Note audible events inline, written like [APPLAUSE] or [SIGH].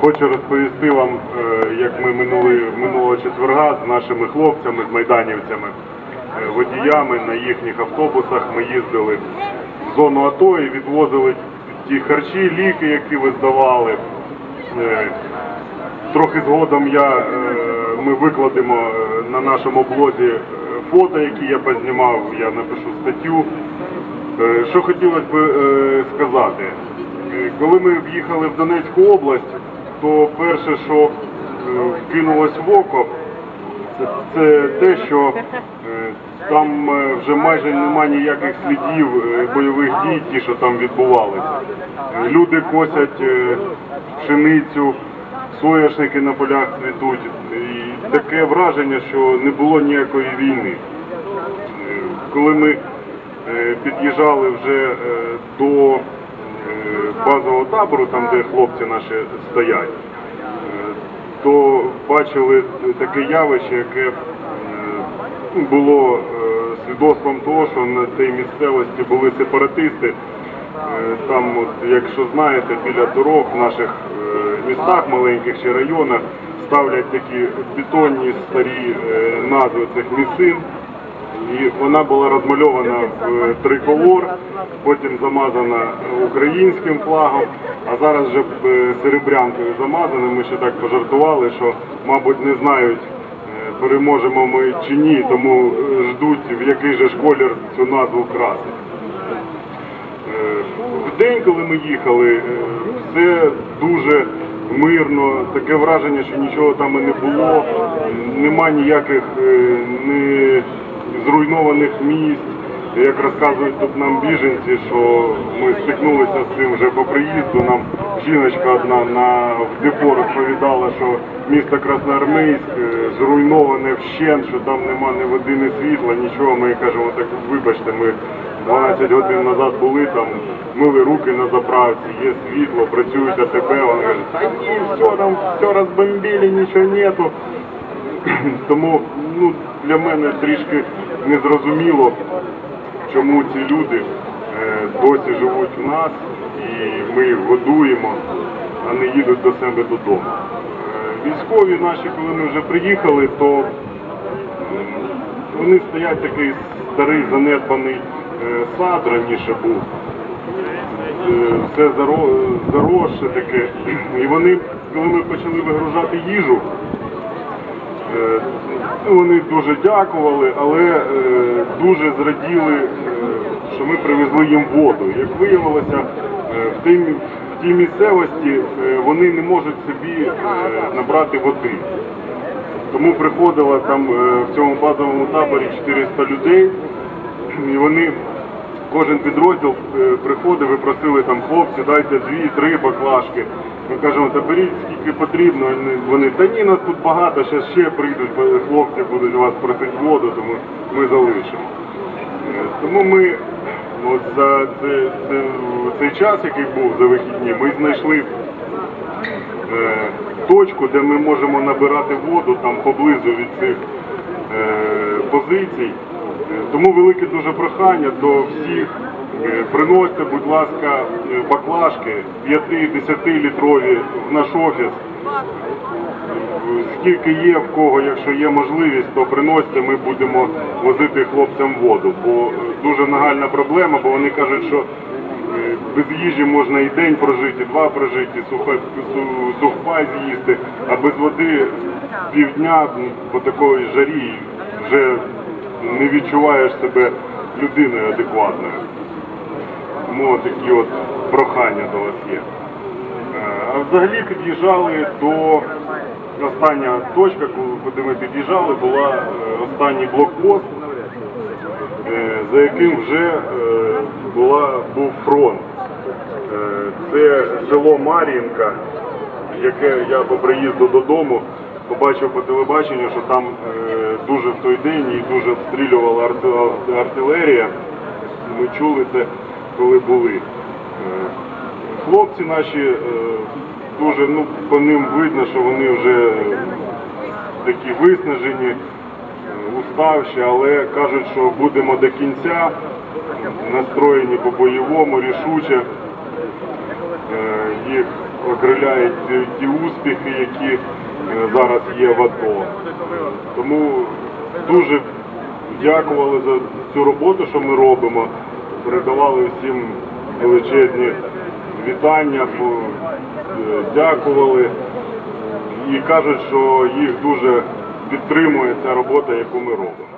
Хочу розповісти вам, е, як ми минули минулого четверга з нашими хлопцями, з майданівцями, е, водіями на їхніх автобусах. Ми їздили в зону АТО і відвозили ті харчі, ліки, які ви здавали. Е, Трохи згодом я, ми викладемо на нашому блозі фото, які я познімав, я напишу статтю. Що хотілося б сказати, коли ми в'їхали в Донецьку область, то перше, що е, кинулось в око, це, те, що е, там е, вже майже немає ніяких слідів е, бойових дій, ті, що там відбувалися. Е, Люди косять е, пшеницю, соняшники на полях цвітуть. І таке враження, що не було ніякої війни. Е, Коли ми е, під'їжджали вже е, до е, базового табору, там де хлопці наші стоять, е, то бачили таке явище, яке е, було е, свідоцтвом того, що на цій місцевості були сепаратисти. Там, от, якщо знаєте, біля дорог в наших містах, маленьких чи районах ставлять такі бетонні старі назви цих місцин. І вона була розмальована в триколор, потім замазана українським флагом, а зараз вже е, серебрянкою замазана. Ми ще так пожартували, що, мабуть, не знають, е, переможемо ми чи ні, тому е, ждуть, в який же ж колір цю назву красить. В день, коли ми їхали, все дуже мирно, таке враження, що нічого там і не було, нема ніяких не зруйнованих місць. Як розказують тут нам біженці, що ми стикнулися з цим вже по приїзду. Нам жіночка одна на в депо розповідала, що місто Красноармейськ е, зруйноване вщент, що там нема ні води, ні світла, нічого. Ми кажемо, так вибачте, ми 12 годин назад були там, мили руки на заправці, є світло, працюють АТБ. Вони кажуть, та ні, все там, все розбомбили, нічого нету. [CLEARS THROAT] Тому ну, для мене трішки незрозуміло, чому ці люди е, досі живуть у нас і ми їх годуємо, а не їдуть до себе додому. Е, Військові наші, коли ми вже приїхали, то вони стоять такий старий занедбаний е, сад раніше був. Все заро- заросше таке. І вони, коли ми почали вигружати їжу, Вони дуже дякували, але е, дуже зраділи, е, що ми привезли їм воду. Як виявилося, е, в тій, місцевості е, вони не можуть собі е, набрати води. Тому приходило там е, в цьому базовому таборі 400 людей, і вони кожен підрозділ е, приходив і просили там хлопці, дайте дві-три баклажки. Ми кажемо, та беріть скільки потрібно. Вони- та ні, нас тут багато, ще ще прийдуть хлопці, будуть вас просити воду, тому ми залишимо. Е, Тому ми от за це, це, цей час, який був за вихідні, ми знайшли е, точку, де ми можемо набирати воду там поблизу від цих е, позицій. Е, Тому велике дуже прохання до всіх. Е, Приносьте, будь ласка, е, баклажки 5-10 літрові в наш офіс. Скільки є в кого, якщо є можливість, то приносьте, ми будемо возити хлопцям воду. Бо е, дуже нагальна проблема, бо вони кажуть, що без їжі можна і день прожити, і два прожити, сухпай з'їсти, а без води півдня ну, по такої жарі вже не відчуваєш себе людиною адекватною. Тому от такі от прохання до вас є. Е, А взагалі під'їжджали до остання точка, куди ми під'їжджали, була е, останній блокпост, е, за яким вже була, був фронт. Це село Мар'їнка, яке я по приїзду додому побачив по телебаченню, що там дуже в той день і дуже обстрілювала артилерія. Ми чули це, коли були. Е, Хлопці наші е, дуже, ну, по ним видно, що вони вже е, такі виснажені, уставші, але кажуть, що будемо до кінця, настроєні по-бойовому, рішуче. Їх окриляють ті, успіхи, які зараз є в АТО. Тому дуже дякували за цю роботу, що ми робимо. Передавали всім величезні вітання, е, дякували і кажуть, що їх дуже підтримує ця робота, яку ми робимо.